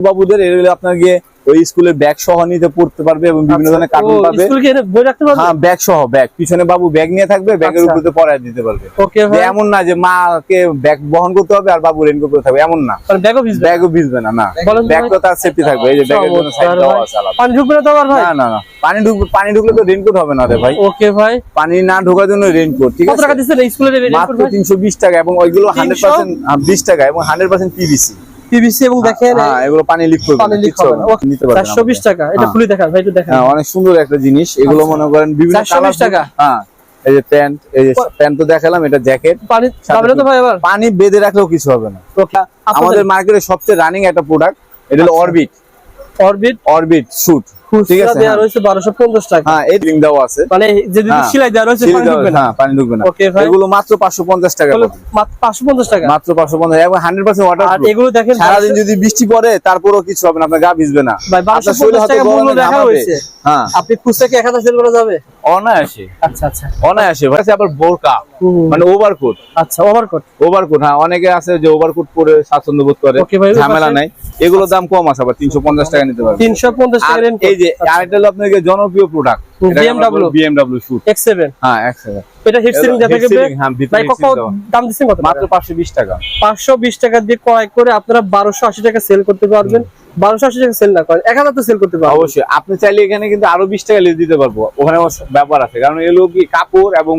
বাবুদের এগুলো আপনার গিয়ে ওই স্কুলের ব্যাগ সহ নিতে পড়তে পারবে এবং বিভিন্ন আচ্ছা, ধরনের কার্টুন পাবে। স্কুল কি হ্যাঁ ব্যাগ সহ ব্যাগ পিছনে বাবু ব্যাগ নিয়ে থাকবে ব্যাগের আচ্ছা। উপরে পড়ায় দিতে পারবে। এমন না যে মাকে ব্যাগ বহন করতে হবে আর বাবু রেনকোট পরে থাকবে এমন না। ব্যাগও ভিজবে না? না ব্যাগ তো তার সেফটি থাকবে এই যে ব্যাগের জন্য সাইড দেওয়া আছে পানি ঢুকবে না তো আবার ভাই? না না না। পানি ঢুকবে পানি ঢুকলে তো রেনকোট হবে না রে ভাই। ওকে ভাই। পানি না ঢোকার জন্য রেনকোট ঠিক আছে? কত টাকা দিচ্ছেন এই স্কুলের মাত্র তিনশো বিশ টাকা এবং ওইগুলো হান্ড্রেড 300? পার্সেন্ট বিশ টাকা এবং হান্ড্রেড পার্সেন্ট পিভিসি পিভিসি এবং দেখেন হ্যাঁ এগুলো পানি লিক করবে পানি লিক হবে নিতে পারবেন চারশো বিশ আমাদের। টাকা এটা হ্যাঁ। খুলে দেখা ভাই একটু দেখেন হ্যাঁ অনেক সুন্দর একটা জিনিস এগুলো আচ্ছা। মনে করেন বিভিন্ন 420 টাকা? হ্যাঁ এই যে প্যান্ট এই যে প্যান্ট তো দেখালাম এটা জ্যাকেট পানি তাহলে তো ভাই আবার পানি বেঁধে রাখলেও কিছু হবে না আমাদের মার্কেটে সবচেয়ে রানিং একটা প্রোডাক্ট এটা হলো। অরবিট অরবিট অরবিট শুট ঠিক আছে দেওয়া হ্যাঁ। রয়েছে টাকা। হ্যাঁ এই আছে। মানে যে যদি হ্যাঁ। সেলাই দেওয়া রয়েছে পানি ঢুকবে না। হ্যাঁ পানি ঢুকবে না। ওকে ভাই। এগুলো মাত্র পাঁচশো পঞ্চাশ টাকা মাত্র পাঁচশো পঞ্চাশ টাকা। মাত্র পাঁচশো পঞ্চাশ এবং হান্ড্রেড পার্সেন্ট আর এগুলো দেখেন সারাদিন যদি বৃষ্টি পড়ে তারপরেও কিছু হবে না আপনার গা ভিজবে না। ভাই, 1250 আপনার শরীরে হয়তো টাকা মূল্য দেখা হয়েছে। হ্যাঁ। আপনি খুচরা কি এক হাজার সেল করা যাবে? অনায়াসে। আচ্ছা আচ্ছা। অনায়াসে ভাই। আবার বোরকা। মানে ওভারকোট আচ্ছা ওভারকোট ওভারকোট হ্যাঁ অনেকে আছে যে ওভারকোট পরে স্বাচ্ছন্দ্য বোধ করে। ঝামেলা নাই। এগুলো দাম কম আছে আবার তিনশো পঞ্চাশ টাকা নিতে পারবে। তিনশো পঞ্চাশ আর টাকা এই যে আরেকটা হলো জনপ্রিয় product hmm, BMW shoot X seven হ্যাঁ এক সেকেন্ড এটা হিট সিলিং ceiling, হ্যাঁ, ভাই কত দাম দিচ্ছেন কত মাত্র পাঁচশো বিশ টাকা। পাঁচশো বিশ টাকা দিয়ে ক্রয় করে আপনারা বারোশো আশি টাকা সেল করতে পারবেন। বারোশো আশি টাকা সেল না করেন এক হাজার তো সেল করতে পারবেন। অবশ্যই। আপনি চাইলে এখানে কিন্তু আরও বিশ টাকা লিজ দিতে পারব। ওখানে ব্যাপার আছে। কারণ এগুলো কি কাপড় এবং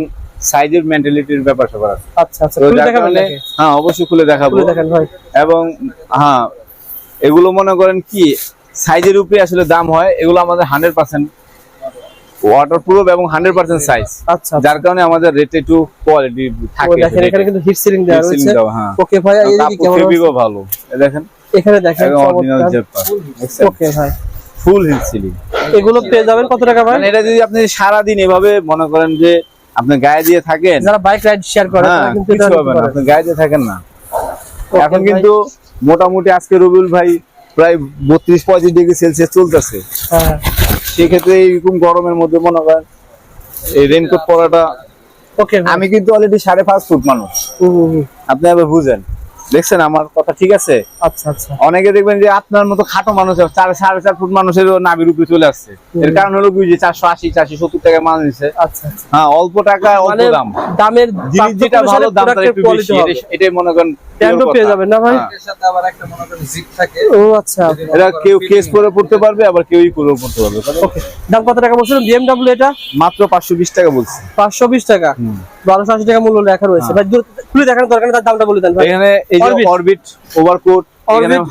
সাইজের মেন্টালিটির ব্যাপার স্যাপার আছে। আচ্ছা আচ্ছা খুলে দেখাবেন হ্যাঁ অবশ্যই খুলে দেখাবো। খুলে দেখেন ভাই। এবং হ্যাঁ এগুলো মনে করেন কি সাইজের উপরে আসলে দাম হয় এগুলো আমাদের হান্ড্রেড পার্সেন্ট ওয়াটার প্রুফ এবং হান্ড্রেড পার্সেন্ট সাইজ আচ্ছা। যার কারণে আমাদের রেট একটু কোয়ালিটি থাকে। দেখেন এখানে কিন্তু হিট সিলিং দেওয়া রয়েছে। হ্যাঁ। ওকে ভাই এইদিকে কাপড় কেমন ভালো। দেখেন। এখানে দেখেন অরিজিনাল জেপার ওকে ভাই। ফুল সিলিং এগুলো পেয়ে যাবেন কত টাকা ভাই? মানে এটা যদি আপনি সারা দিন এভাবে মনে করেন যে আপনি গায়ে দিয়ে থাকেন যারা বাইক রাইড শেয়ার করে হ্যাঁ কিন্তু আপনি গায়ে দিয়ে থাকেন না। এখন কিন্তু মোটামুটি আজকে রবিউল ভাই প্রায় বত্রিশ পঁয়ত্রিশ ডিগ্রি সেলসিয়াস চলতেছে। হ্যাঁ। সেক্ষেত্রে এইরকম গরমের মধ্যে মনে করেন এই রেনকোট পরাটা ওকে আমি কিন্তু অলরেডি সাড়ে পাঁচ ফুট মানুষ। আপনি আবার বুঝেন। দেখছেন আমার কথা ঠিক আছে? আচ্ছা আচ্ছা। অনেকে দেখবেন যে আপনার মতো খাটো মানুষ চার সাড়ে চার ফুট মানুষের নাবির উপরে চলে আসছে। এর কারণ হলো যে চারশো আশি চারশো সত্তর টাকা মাল নিচ্ছে আচ্ছা আচ্ছা। হ্যাঁ অল্প টাকা অল্প মানে দাম। দামের জিনিস যেটা ভালো দাম একটু বেশি এটাই- মনে করেন পেয়ে যাবেন না ভাই? হ্যাঁ। সাথে আবার একটা মনে করেন জিপ থাকে। ও আচ্ছা। এটা কেউ কেস করে পড়তে পারবে আবার কেউই করে পড়তে পারবে। দাম কত টাকা বলছিলেন? বিএমডব্লিউ এটা? মাত্র পাঁচশো বিশ টাকা বলছি। পাঁচশো বিশ টাকা? বারোশো আশি টাকা মূল্য লেখা রয়েছে। ভাই খুলে দেখানোর দরকার নেই, তার দামটা বলে দেন ভাই। এখানে। অরবিট ওভারকোট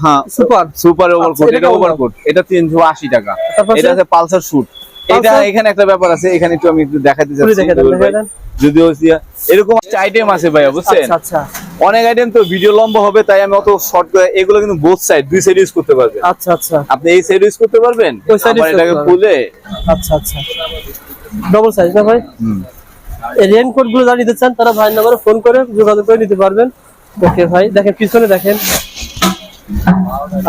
হ্যাঁ সুপার সুপার ওভারকোট এটা ওভারকোট এটা তিনশো আশি টাকা। এটা আছে পালসার শুট এটা এখানে একটা ব্যাপার আছে এখানে একটু আমি একটু দেখাতে চাচ্ছি। যদিও এরকম আইটেম আছে ভাইয়া বুঝছেন? আচ্ছা আচ্ছা। অনেক আইটেম তো ভিডিও লম্বা হবে তাই আমি অত শর্ট করে এগুলো কিন্তু বোথ সাইড দুই সাইড ইউজ করতে পারবেন। আচ্ছা আচ্ছা। আপনি এই সাইড ইউজ করতে পারবেন? ওই আবার এটাকে খুলে আচ্ছা আচ্ছা। ডবল সাইজ না ভাই? হুম। এই রেনকোটগুলো চান তারা ভাই নাম্বারে ফোন করে যোগাযোগ করে নিতে পারবেন। ওকে ভাই দেখেন পিছনে দেখেন।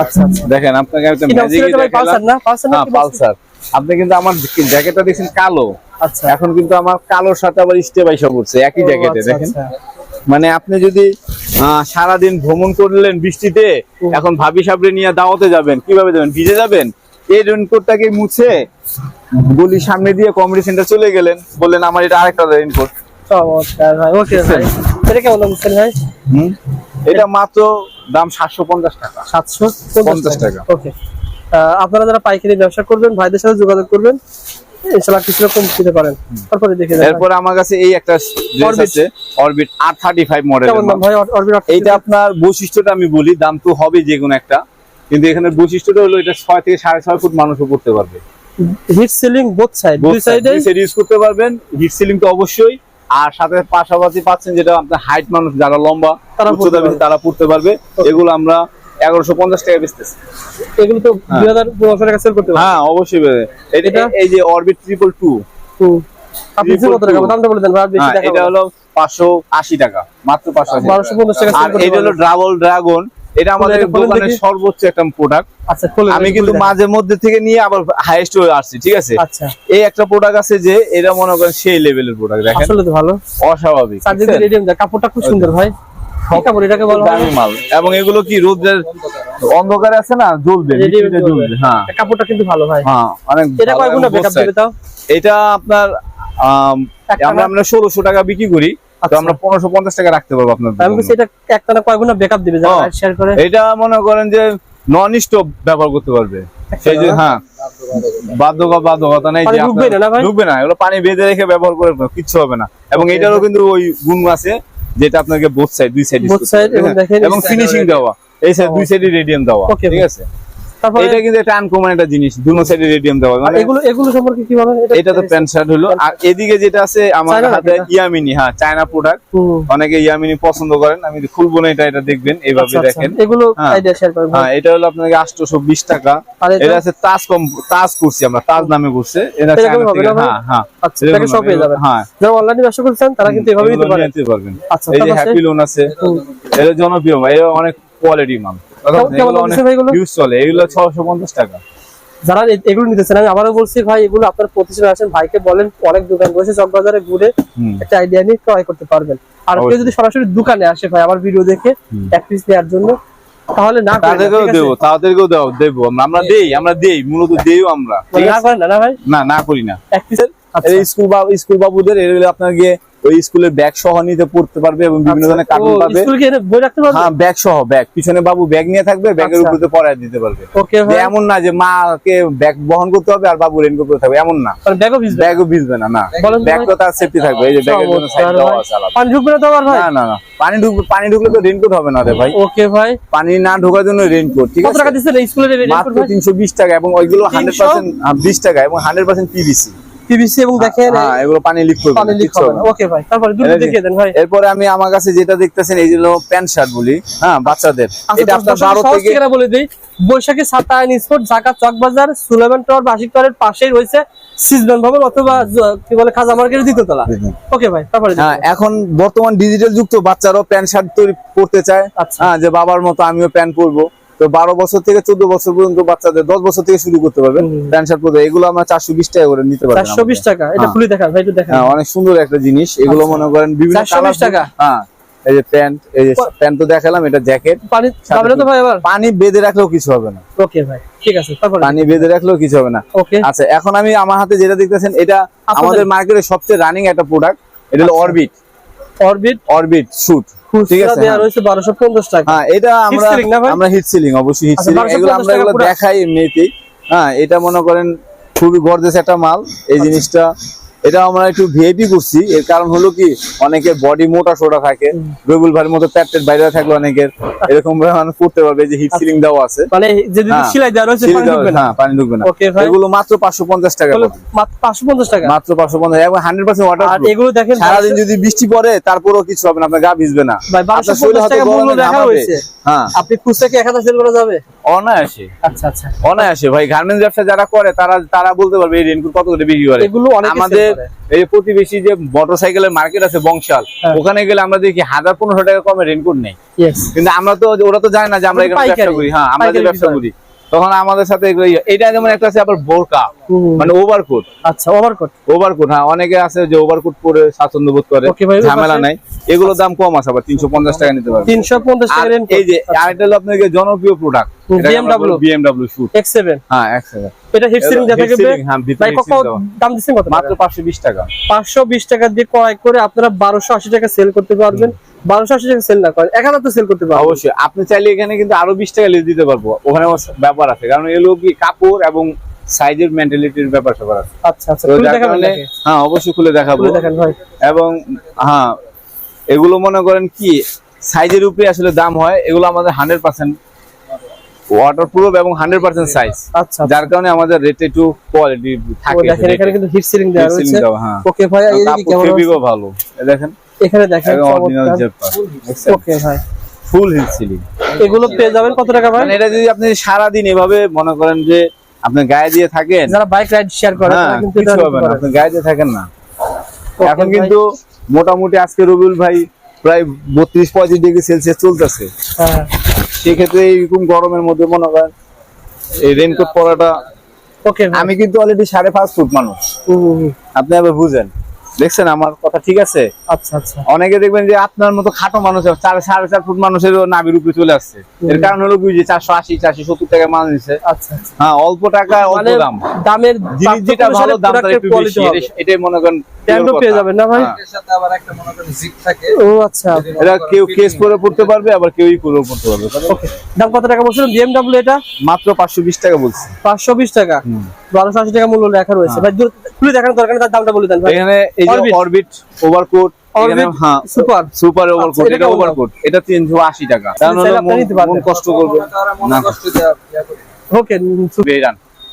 আচ্ছা আচ্ছা। দেখেন আপনাকে একটা ম্যাজিক পালসার না? পালসার না হ্যাঁ? পালসার। আপনি কিন্তু আমার জ্যাকেটটা দেখছেন কালো? আচ্ছা। এখন কিন্তু আমার কালোর সাথে আবার পড়ছে একই জ্যাকেটে আচ্ছা, দেখেন। মানে আপনি যদি সারাদিন ভ্রমণ করলেন বৃষ্টিতে এখন ভাবি সাবরে নিয়ে দাওয়াতে যাবেন কীভাবে যাবেন? ভিজে যাবেন? এই রেনকোটটাকে মুছে গলির সামনে দিয়ে কমেডি সেন্টার চলে গেলেন। বললেন আমার এটা আরেকটা রেনকোট চমৎকার ভাই ওকে ভাই। এটা কেমন দাম এটা মাত্র দাম সাতশো পঞ্চাশ টাকা। সাতশো পঞ্চাশ টাকা। ওকে। আপনারা যারা পাইকারি ব্যবসা করবেন ভাইদের সাথে যোগাযোগ করবেন। ইনশাল্লাহ কিছুটা কম দিতে পারেন। তারপরে দেখে দেন এরপর আমার কাছে এই একটা ড্রেস আছে অরবিট আর থার্টি ফাইভ মডেল কেমন দাম ভাই? অরবিট এইটা আপনার বৈশিষ্ট্যটা আমি বলি দাম তো হবে যে কোনো একটা কিন্তু এখানে বৈশিষ্ট্যটা হলো এটা ছয় থেকে সাড়ে ছয় ফুট মানুষও করতে পারবে। হিট সিলিং বোথ সাইড দুই সাইডে ইউজ করতে পারবেন। হিট সিলিং তো অবশ্যই। আর সাথে পাশাপাশি পাচ্ছেন যেটা আপনার হাইট মানুষ যারা লম্বা তারা উচ্চতা বেশি। তারা পড়তে পারবে। এগুলো আমরা এগারোশো পঞ্চাশ টাকা বেচতেছি। এগুলো তো দুই হাজার পনেরোশো টাকা সেল করতে হ্যাঁ অবশ্যই এটা? এই যে অরবিট ট্রিপল টু হ্যাঁ এটা হলো পাঁচশো আশি টাকা মাত্র পাঁচশো আর এটা হলো ড্রাগন এটা আমাদের দোকানের সর্বোচ্চ একটা প্রোডাক্ট আচ্ছা আমি কিন্তু মাঝে মধ্যে থেকে নিয়ে আবার হাইয়েস্ট হয়ে আসছি ঠিক আছে? আচ্ছা। এই একটা প্রোডাক্ট আছে যে এটা মনে করেন সেই লেভেলের প্রোডাক্ট দেখেন। আসলে তো ভালো। অস্বাভাবিক কাপড়টা খুব সুন্দর ভাই। এটাকে বলা। মাল। এবং এগুলো কি রোদের অন্ধকারে আছে না? জ্বলবে হ্যাঁ। কাপড়টা কিন্তু ভালো হয় হ্যাঁ অনেক এটা কয় গুণ দেবে তাও? এটা আপনার আম, আমরা টাকা বিক্রি করি। তো আচ্ছা। আমরা পনেরোশো পঞ্চাশ টাকা রাখতে পারব আপনার আমি বলছি এটা একটানা কয় গুণ ব্যাকআপ দিবে যারা। শেয়ার করে। এটা মনে করেন যে নন স্টপ ব্যবহার করতে পারবে। সেই যে হ্যাঁ। বাধ্যকতা নেই ঢুকবে না, ভাই? ঢুকবে না এগুলো পানি বেঁধে রেখে ব্যবহার করে কিচ্ছু হবে না। এবং এটারও কিন্তু ওই গুণ আছে যেটা আপনাকে বোথ সাইড দুই সাইড এবং ফিনিশিং দেওয়া। এই সাইড দুই সাইডে রেডিয়াম দেওয়া ঠিক আছে? এটা কিন্তু একটা আনকমন একটা জিনিস দুনো সাইডে রেডিয়াম দেওয়া মানে এগুলো এগুলো সম্পর্কে কি বলেন এটা তো প্যান্ট শার্ট হলো। আর এদিকে যেটা আছে আমার হাতে ইয়ামিনি হ্যাঁ চায়না প্রোডাক্ট অনেকে ইয়ামিনি পছন্দ করেন আমি খুলবো না এটা এটা দেখবেন এইভাবে আচ্ছা, আচ্ছা। দেখেন। এগুলো। আইডিয়া শেয়ার করবেন হ্যাঁ এটা হলো আপনাকে আটশোশো বিশ টাকা। এটা? এটা আছে তাজ কম তাজ করছি আমরা তাজ নামে করছে এটা চায়না থেকে হ্যাঁ হ্যাঁ। আচ্ছা সব পেয়ে যাবেন হ্যাঁ। যারা অনলাইনে ব্যবসা করছেন তারা কিন্তু এভাবে নিতে পারবেন। আচ্ছা, এই যে হ্যাপি লোন আছে এটা জনপ্রিয় ভাই এটা অনেক কোয়ালিটি মাল। চলে এগুলো ছশো পঞ্চাশ টাকা। যারা এগুলো নিতেছেন আমি আবারও বলছি ভাই এগুলো আপনার প্রতিষ্ঠানে আসেন ভাইকে বলেন অনেক দোকান চকবাজারে ঘুরে একটা আইডিয়া নিয়ে ক্রয় করতে পারবেন। আর কেউ যদি সরাসরি দোকানে আসে ভাই আমার ভিডিও দেখে এক পিস নেওয়ার জন্য তাহলে না তাদেরকেও দেবো তাদেরকেও দেবো দেবো। আমরা আমরা দেই আমরা দেই মূলত দেইও আমরা না করেন না না ভাই? না না করি না। এক পিস আচ্ছা। স্কুল স্কুল বাবুদের আপনার গিয়ে ওই স্কুলের ব্যাগ সহ নিতে পড়তে পারবে এবং বিভিন্ন ধরনের কার্টুন পাবে। স্কুল কি এনে বই রাখতে পারবে? হ্যাঁ ব্যাগ সহ ব্যাগ পিছনে বাবু ব্যাগ নিয়ে থাকবে ব্যাগের আচ্ছা। উপরে পড়ায় দিতে পারবে। ওকে এমন না যে মাকে ব্যাগ বহন করতে হবে আর বাবু রেনকোট করতে হবে এমন না। ব্যাগও ভিজবে ব্যাগও ভিজবে না না। ব্যাগ তো তার সেফটি থাকবে। এই যে ব্যাগের জন্য সাইড দেওয়া আছে পানি ঢুকবে না তো আবার ভাই? না না না। পানি ঢুকবে পানি ঢুকলে তো রেনকোট হবে না রে ভাই। ওকে ভাই। পানি না ঢোকার জন্য রেনকোট ঠিক কত আছে? টাকা দিচ্ছেন এই স্কুলের মাত্র তিনশো বিশ টাকা এবং ওইগুলো হান্ড্রেড 300? পার্সেন্ট বিশ টাকা এবং হান্ড্রেড পার্সেন্ট পিভিসি পিভিসি এবং দেখেন হ্যাঁ এগুলো পানি লিক করবে পানি লিক হবে হবে না। না। ওকে ভাই তারপরে দুটো দেখিয়ে দেন ভাই। এরপরে আমি আমার কাছে যেটা দেখতেছেন এই যে প্যান্ট শার্ট বলি হ্যাঁ বাচ্চাদের। আচ্ছা, এটা আপনার দর্শক বারো সহজ থেকে ঠিকানা বলে দিই। বৈশাখী স্পোর্ট ঢাকা চকবাজার সুলেমান টাওয়ার বাসিক টাওয়ারের পাশেই রয়েছে ভবন অথবা কি বলে খাজা মার্কেটের ওকে ভাই তারপরে হ্যাঁ এখন বর্তমান ডিজিটাল যুক্ত বাচ্চারাও প্যান্ট শার্ট তৈরি করতে চায়। আচ্ছা। হ্যাঁ যে বাবার মতো আমিও প্যান্ট পরবো। তো বারো বছর থেকে চোদ্দ বছর পর্যন্ত বাচ্চাদের দশ বছর থেকে শুরু করতে পারবেন। প্যান্ট শার্ট পরতে। এগুলো আমরা চারশো বিশ টাকা করে নিতে পারবেন চারশো বিশ টাকা? এটা হ্যাঁ। খুলে দেখান ভাই একটু দেখান। হ্যাঁ অনেক সুন্দর একটা জিনিস। এগুলো আচ্ছা। মনে করেন বিভিন্ন 420 টাকা? হ্যাঁ এই যে প্যান্ট এই যে প্যান্ট তো দেখালাম এটা জ্যাকেট। পানি তো ভাই আবার? পানি বেঁধে রাখলেও কিছু হবে না। ওকে ভাই ঠিক আছে তারপরে পানি বেঁধে রাখলেও কিছু হবে না। ওকে। আচ্ছা এখন আমি আমার হাতে যেটা দেখতেছেন এটা আমাদের মার্কেটে সবচেয়ে রানিং একটা প্রোডাক্ট এটা হলো আচ্ছা। অরবিট অরবিট অরবিট শুট ঠিক আছে। রয়েছে টাকা। হ্যাঁ এটা আমরা আমরা হিট সিলিং অবশ্যই হিট আচ্ছা, সিলিং এগুলো আমরা এগুলো দেখাই এমনিতেই। হ্যাঁ এটা মনে করেন খুবই গর্জেস একটা মাল। এই আচ্ছা। জিনিসটা এটা আমরা একটু ভিআইপি করছি। এর কারণ হলো কি অনেকের বডি মোটা সোটা থাকে রবিউল ভাইয়ের মতো প্যাটের বাইরে থাকলে অনেকের এরকম ভাবে মানুষ করতে পারবে যে হিট সিলিং দেওয়া আছে। মানে যদি হ্যাঁ। সিলাই দেওয়া রয়েছে পানি ঢুকবে না? হ্যাঁ পানি ঢুকবে না। এগুলো মাত্র পাঁচশো পঞ্চাশ টাকা তাহলে মাত্র পাঁচশো পঞ্চাশ টাকা? মাত্র পাঁচশো পঞ্চাশ এবং হান্ড্রেড পার্সেন্ট আর এগুলো দেখেন সারাদিন যদি বৃষ্টি পড়ে তারপরেও কিছু হবে না আপনার গা ভিজবে না। ভাই, বারোশো আপনার শরীরে পঞ্চাশ হয়তো টাকা মূল্য দেখা হয়েছে। হ্যাঁ। আপনি খুচরা কি এক হাজার সেল করা যাবে? অনায়াসে। আচ্ছা আচ্ছা। অনায়াসে ভাই গার্মেন্টস ব্যবসা যারা করে তারা তারা বলতে পারবে এই রেনকোট কত করে বিক্রি করে। এগুলো অনেকে sell আমাদের এই প্রতিবেশী যে মোটরসাইকেলের মার্কেট আছে বংশাল হ্যাঁ। ওখানে গেলে আমরা দেখি হাজার পনেরোশো টাকা কমে রেনকোট নেই। কিন্তু আমরা তো ওরা তো জানে না যে আমরা এখানে ব্যবসা করি। হ্যাঁ আমরা যে ব্যবসা করি। তখন আমাদের সাথে ইয়ে- এটা যেমন একটা আছে আবার বোরকা মানে ওভারকোট আচ্ছা ওভারকোট ওভারকোট হ্যাঁ অনেকে আছে যে ওভারকোট পরে স্বাচ্ছন্দ্য বোধ করে ঝামেলা নাই। এগুলোর দাম কম আছে আবার তিনশো পঞ্চাশ টাকা নিতে পারবে। তিনশো পঞ্চাশ টাকা রেন্ট এই যে আরেকটা হলো আপনাদের জনপ্রিয় product BMW BMW shoot X seven হ্যাঁ এক সেকেন্ড এটা হিট সিলিং থাকে হ্যাঁ, ভাই কত দাম কত মাত্র 520 টাকা। 520 টাকা দিয়ে ক্রয় করে আপনারা 1280 টাকা সেল করতে পারবেন। 1280 টাকা সেল না তো সেল করতে পারবেন। অবশ্যই। আপনি চাইলে এখানে কিন্তু আরও 20 টাকা লেস দিতে পারব। ওখানে ব্যাপার আছে। কারণ কি কাপড় এবং সাইজের মেন্টালিটির ব্যাপার স্যাপার আছে। আচ্ছা আচ্ছা খুলে হ্যাঁ অবশ্যই খুলে দেখাবো। দেখেন ভাই। এবং হ্যাঁ এগুলো মনে করেন কি সাইজের উপরে আসলে দাম হয়। এগুলো আমাদের 100% ওয়াটারপ্রুফ এবং 100% সাইজ আচ্ছা, আচ্ছা, আচ্ছা যার কারণে আমাদের রেট একটু কোয়ালিটি থাকে কিন্তু হিট সিলিং দেওয়া রয়েছে। হ্যাঁ। ভালো। দেখেন? এখানে দেখেন ফুল হিট সিলিং এগুলো পেয়ে যাবেন কত টাকা ভাই? মানে এটা যদি আপনি সারাদিন এভাবে মনে করেন যে আপনি গায়ে দিয়ে থাকেন যারা বাইক রাইড শেয়ার করে হ্যাঁ, কিন্তু হবে না আপনি গায়ে দিয়ে থাকেন না। এখন কিন্তু মোটামুটি আজকে রবিউল ভাই প্রায় বত্রিশ পঁয়ত্রিশ ডিগ্রি সেলসিয়াস চলতেছে। হ্যাঁ। সেক্ষেত্রে এইরকম গরমের মধ্যে মনে করেন এই রেনকোট পরাটা ওকে আমি কিন্তু অলরেডি সাড়ে পাঁচ ফুট মানুষ। আপনি আবার বুঝেন। দেখছেন আমার কথা ঠিক আছে? আচ্ছা আচ্ছা। অনেকে দেখবেন যে আপনার মতো খাটো মানুষ সাড়ে চার ফুট মানুষের নাবির উপরে চলে আসছে। এর কারণ হলো যে চারশো আশি চারশো সত্তর টাকা মাল নিচ্ছে আচ্ছা হ্যাঁ অল্প টাকা অল্প মানে দাম। দামের জিনিস যেটা ভালো দাম এটাই মনে করেন ট্যান্ডও পেয়ে যাবেন না ভাই? হ্যাঁ। এর সাথে আবার একটা মনে করেন জিপ থাকে। ও আচ্ছা। এটা কেউ কেস করে পড়তে পারবে আবার কেউই পড়তে পারবে ওকে দাম কত টাকা বলছিলেন? এটা? মাত্র পাঁচশো বিশ টাকা বলছি। পাঁচশো বিশ টাকা। বারোশো আশি টাকা মূল্য লেখা রয়েছে। ভাই দূর- খুলে দেখানোর দরকার নেই, তার দামটা বলে দেন ভাই। এখানে এই যে অরবিট ওভারকোট হ্যাঁ সুপার সুপার ওভারকোট এটা ওভারকোট টাকা। মন- কষ্ট করবে। না। কষ্ট। ওকে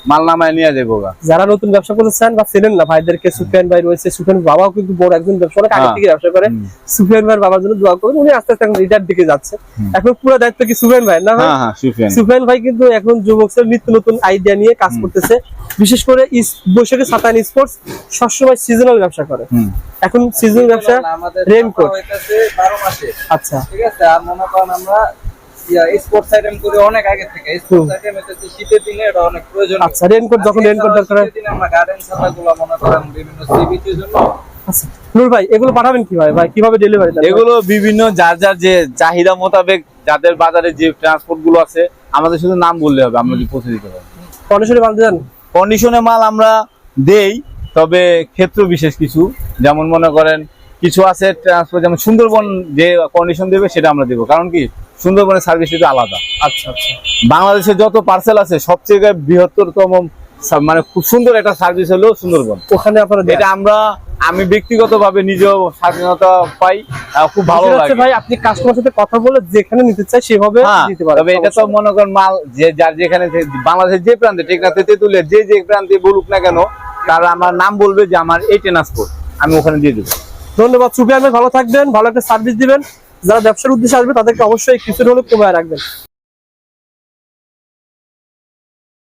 মাল নামায় নিয়ে যাব যারা নতুন ব্যবসা করতে চান বা চেনেন না ভাইদেরকে সুফিয়ান ভাই রয়েছে সুফিয়ান বাবাও কিন্তু বড় একজন ব্যবসা অনেক আগে হ্যাঁ। থেকে ব্যবসা করে। সুফিয়ান ভাইয়ের বাবার জন্য দোয়া করবেন উনি আস্তে আস্তে এখন রিটার দিকে যাচ্ছে। এখন পুরো দায়িত্ব কি সুফিয়ান ভাই না হ্যাঁ হ্যাঁ সুফিয়ান। সুফিয়ান ভাই কিন্তু এখন যুবকদের নিত্য নতুন আইডিয়া নিয়ে কাজ করতেছে। বিশেষ করে বৈশাখী সাতান স্পোর্টস সবসময় সিজনাল ব্যবসা করে। এখন সিজনাল ব্যবসা রেনকোট আচ্ছা। ঠিক আছে আর মনে করেন আমরা স্পোর্টস আইটেম করি অনেক আগে থেকে স্পোর্টস আইটেম হইতেছে শীতের দিনে এটা অনেক প্রয়োজন আচ্ছা রেনকোট যখন রেনকোট দরকার হয়। দিনে আমরা গার্ডেন ছাতাগুলো মনে করেন বিভিন্ন সি বিচের জন্য। আচ্ছা নূর ভাই এগুলো পাঠাবেন কীভাবে? ভাই কীভাবে ডেলিভারি এগুলো বিভিন্ন যার যার যে চাহিদা মোতাবেক যাদের বাজারে যে ট্রান্সপোর্টগুলো আছে আমাদের শুধু নাম বললে হবে আমরা পৌঁছে দিতে পারব। কন্ডিশনে মাল আমরা দেই তবে ক্ষেত্র বিশেষ কিছু। যেমন মনে করেন কিছু আছে ট্রান্সপোর্ট যেমন সুন্দরবন যে কন্ডিশন দেবে সেটা আমরা দেবো। কারণ কি? সুন্দরবনের সার্ভিস একটু আলাদা। আচ্ছা আচ্ছা। বাংলাদেশে যত পার্সেল আছে সবচেয়ে বৃহত্তরতম মানে খুব সুন্দর একটা সার্ভিস হলো সুন্দরবন। ওখানে আপনারা এটা আমরা আমি ব্যক্তিগতভাবে নিজেও স্বাধীনতা পাই খুব ভালো লাগে। ভাই আপনি কাস্টমার সাথে কথা বলে যেখানে নিতে চাই সেভাবে হ্যাঁ, দিতে পারেন তবে এটা তো মনে করেন মাল যে যার যেখানে বাংলাদেশের যে প্রান্তে টেকনাতে তেতুলিয়া যে যে প্রান্তে বলুক না কেন তার আমার নাম বলবে যে আমার এই ট্রান্সপোর্ট আমি ওখানে দিয়ে দেবো। ধন্যবাদ সুফিয়ান ভালো থাকবেন ভালো একটা সার্ভিস দিবেন। যারা ব্যবসার উদ্দেশ্যে আসবে তাদেরকে অবশ্যই কিছু হলে কমায় রাখবেন।